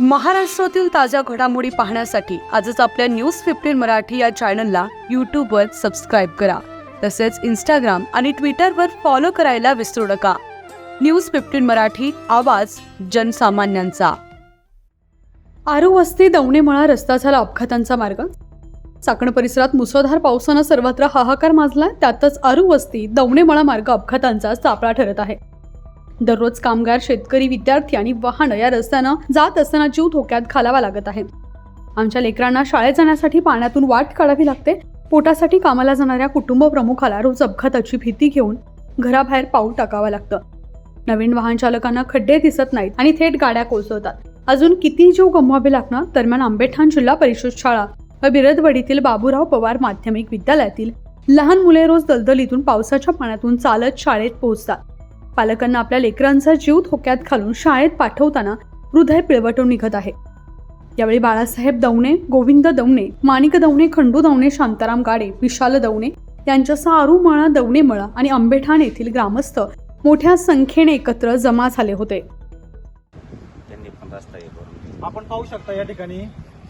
महाराष्ट्रातील ताज्या घडामोडी पाहण्यासाठी आजच आपल्या न्यूज फिफ्टीन मराठी या चॅनलला यूट्यूबवर सबस्क्राईब करा. तसेच इंस्टाग्राम आणि ट्विटरवर फॉलो करायला विसरू नका. न्यूज फिफ्टीन मराठी आवाज जनसामान्यांचा. आरू वस्ती दवणेमळा रस्ता झाला अपघातांचा मार्ग? चाकण परिसरात मुसळधार पावसानं सर्वत्र हाहाकार माजला त्यातच आरू वस्ती दवणेमळा मार्ग अपघातांचा सापळा ठरत आहे. दररोज कामगार शेतकरी विद्यार्थी आणि वाहनं या रस्त्यानं जात असताना जीव धोक्यात घालावा लागत आहे. आमच्या लेकरांना शाळेत जाण्यासाठी पाण्यातून वाट काढावी लागते. पोटासाठी कामाला जाणाऱ्या कुटुंब प्रमुखाला रोज अपघाताची भीती घेऊन घराबाहेर पाऊल टाकावं लागतं. नवीन वाहन चालकांना खड्डे दिसत नाहीत आणि थेट गाड्या कोसळतात. अजून किती जीव गमवावे लागणार? दरम्यान आंबेठाण जिल्हा परिषद शाळा व बिरदवडीतील बाबूराव पवार माध्यमिक विद्यालयातील लहान मुले रोज दलदलीतून पावसाच्या पाण्यातून चालत शाळेत पोहोचतात. पालकांना आपल्या लेकरांचा जीव धोक्यात घालून शाळेत पाठवताना हृदय पिळवटून निघत आहे. यावेळी बाळासाहेब दवणे गोविंद दवणे माणिक दवणे खंडू दवणे शांताराम गाडे विशाल दवणे यांच्यासह आरूमळा दवणेमळा आणि आंबेठाण येथील ग्रामस्थ मोठ्या संख्येने एकत्र जमा झाले होते. हे. आपण पाहू शकता या ठिकाणी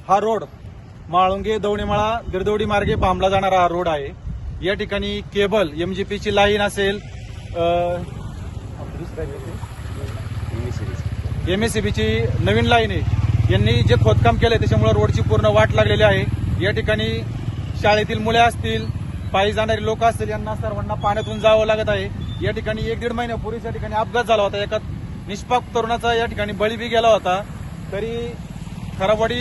हा रोड माळुंगे दवणीमाळा गिरदवडी मार्गे बांबला जाणारा हा रोड आहे. या ठिकाणी केबल एमजीपी ची लाईन असेल MSCBC. एमएससीबी बीची नवीन लाईन आहे. यांनी जे खोदकाम केलंय त्याच्यामुळे रोडची पूर्ण वाट लागलेली आहे. या ठिकाणी शाळेतील मुले असतील पायी जाणारे लोक असतील यांना सर्वांना पाण्यातून जावं लागत आहे. या ठिकाणी एक दीड महिन्यापूर्वीच या ठिकाणी अपघात झाला होता. एका निष्पाप तरुणाचा या ठिकाणी बळी बी गेला होता. तरी खराबवाडी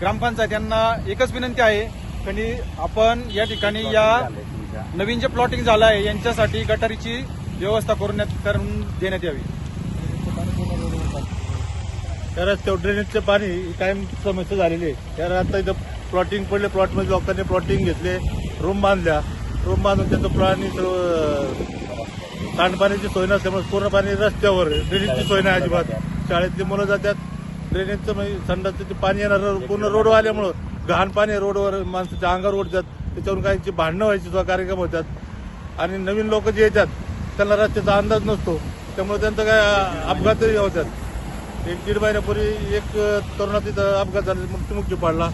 ग्रामपंचायत यांना एकच विनंती आहे की आपण या ठिकाणी या नवीन जे प्लॉटिंग झालं आहे यांच्यासाठी गटारीची व्यवस्था करून करून देण्यात यावी. त्या रस्त्यावर ड्रेनेजचे पाणी ही कायम समस्या झालेली आहे. त्या आता इथं प्लॉटिंग पडले प्लॉटमध्ये लोकांनी प्लॉटिंग घेतले रूम बांधल्या. रूम बांधून त्याचं प्राणी सांडपाण्याची सोय नसल्यामुळे पूर्ण पाणी रस्त्यावर ड्रेनेजची सोय नाही अजिबात. शाळेतली मुलं जातात. ड्रेनेजचं म्हणजे संडासचं ते पाणी येणार पूर्ण रोडवर आल्यामुळं घाण पाणी रोडवर माणसाच्या अंगावर ओढतात त्याच्यावरून काहींची भांडणं व्हायची सुद्धा कार्यक्रम होतात. आणि नवीन लोक जे येतात त्यांना रस्त्याचा अंदाज नसतो. त्यामुळे त्यांचं काय अपघातही होतात. एक दीड महिन्यापूर्वी एक तरुणा तिथं अपघात झाला. मृत्युमुखी पडला.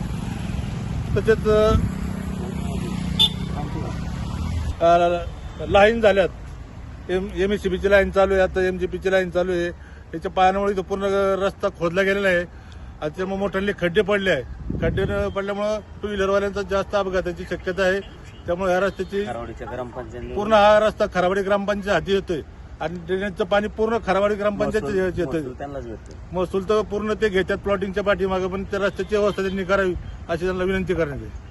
तसेच लाईन झाल्यात. एम एम एस बीची लाईन चालू आहे. आता एम जी पीची लाईन चालू आहे. याच्या पायामुळे इथं पूर्ण रस्ता खोदला गेलेला आहे. आणि त्यामुळे मोठ्यांनी खड्डे पडले आहे खड्डे न पडल्यामुळं टू व्हीलरवाल्यांचा जास्त अपघाताची शक्यता आहे. त्यामुळे ह्या रस्त्याची पूर्ण हा रस्ता खरावाडी ग्रामपंचायत हाती येतोय. आणि ड्रेनेजचं पाणी पूर्ण खरावाडी ग्रामपंचायत भेटतो महसूल तर पूर्ण ते घेतात प्लॉटिंगच्या पाठीमागे पण त्या रस्त्याची व्यवस्था त्यांनी करावी अशी त्यांना विनंती करण्यात येईल.